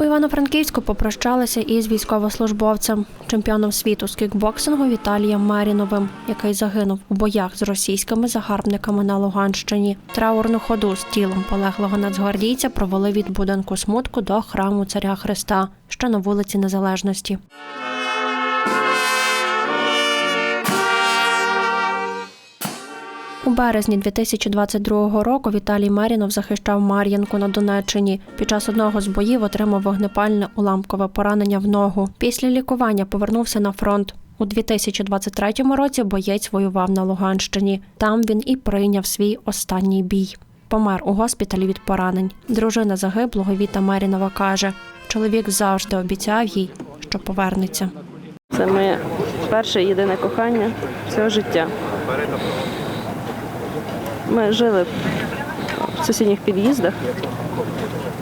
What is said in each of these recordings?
У Івано-Франківську попрощалися із військовослужбовцем, чемпіоном світу з кікбоксингу Віталієм Маріновим, який загинув у боях з російськими загарбниками на Луганщині. Траурну ходу з тілом полеглого нацгвардійця провели від будинку смутку до храму царя Христа, що на вулиці Незалежності. У березні 2022 року Віталій Марінов захищав Мар'їнку на Донеччині. Під час одного з боїв отримав вогнепальне уламкове поранення в ногу. Після лікування повернувся на фронт. У 2023 році боєць воював на Луганщині. Там він і прийняв свій останній бій. Помер у госпіталі від поранень. Дружина загиблого Віта Марінова каже: чоловік завжди обіцяв їй, що повернеться. Це моє перше єдине кохання цього життя. Ми жили в сусідніх під'їздах,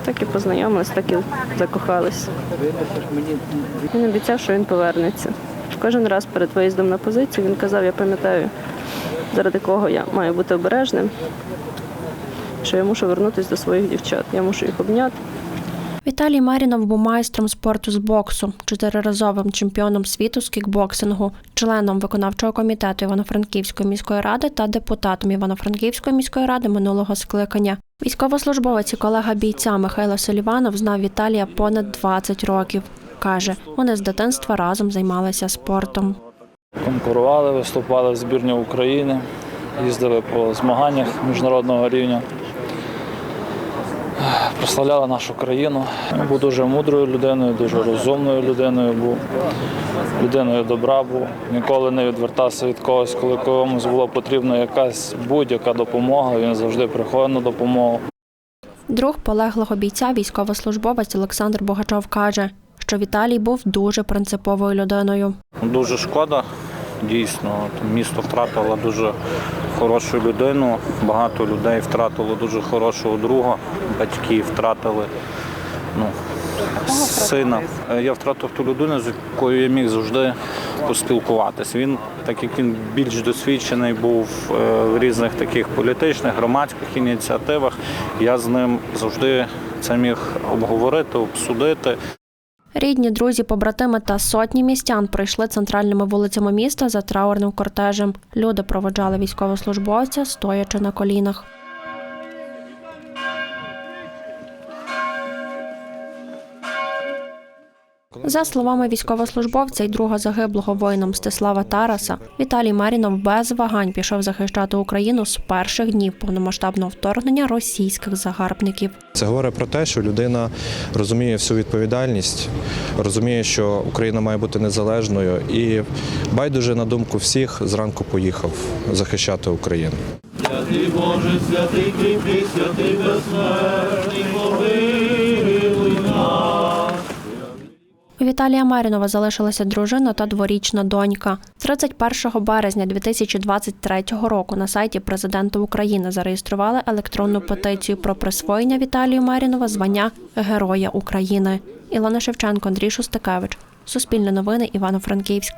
так і познайомились, так і закохались. Він обіцяв, що він повернеться. Кожен раз перед виїздом на позицію він казав, я пам'ятаю, заради кого я маю бути обережним, що я мушу вернутися до своїх дівчат. Я мушу їх обняти. Віталій Марінов був майстром спорту з боксу, чотириразовим чемпіоном світу з кікбоксингу, членом виконавчого комітету Івано-Франківської міської ради та депутатом Івано-Франківської міської ради минулого скликання. Військовослужбовець і колега бійця Михайло Соліванов знав Віталія понад 20 років. Каже, вони з дитинства разом займалися спортом. Конкурували, виступали в збірні України, їздили по змаганнях міжнародного рівня, прославляли нашу країну. Він був дуже мудрою людиною, дуже розумною людиною був, людиною добра був. Ніколи не відвертався від когось, коли комусь була потрібна якась будь-яка допомога, він завжди приходив на допомогу. Друг полеглого бійця, військовослужбовець Олександр Богачов каже, що Віталій був дуже принциповою людиною. Дуже шкода, дійсно. Місто втратило дуже хорошу людину, багато людей втратило дуже хорошого друга, батьки втратили ну, сина. Я втратив ту людину, з якою я міг завжди поспілкуватися. Він, так як він більш досвідчений був е, в різних таких політичних, громадських ініціативах, я з ним завжди це міг обговорити, обсудити. Рідні, друзі, побратими та сотні містян пройшли центральними вулицями міста за траурним кортежем. Люди проводжали військовослужбовця, стоячи на колінах. За словами військовослужбовця і друга загиблого воїна Мстислава Тараса, Віталій Марінов без вагань пішов захищати Україну з перших днів повномасштабного вторгнення російських загарбників. Це говорить про те, що людина розуміє всю відповідальність, розуміє, що Україна має бути незалежною і байдуже на думку всіх зранку поїхав захищати Україну. Святий Боже, святий кріпкий, святий безсмертний, Віталія Марінова залишилася дружина та дворічна донька. 31 березня 2023 року на сайті президента України зареєстрували електронну петицію про присвоєння Віталію Марінова звання Героя України. Ілона Шевченко, Андрій Шустакевич. Суспільне новини Івано-Франківськ.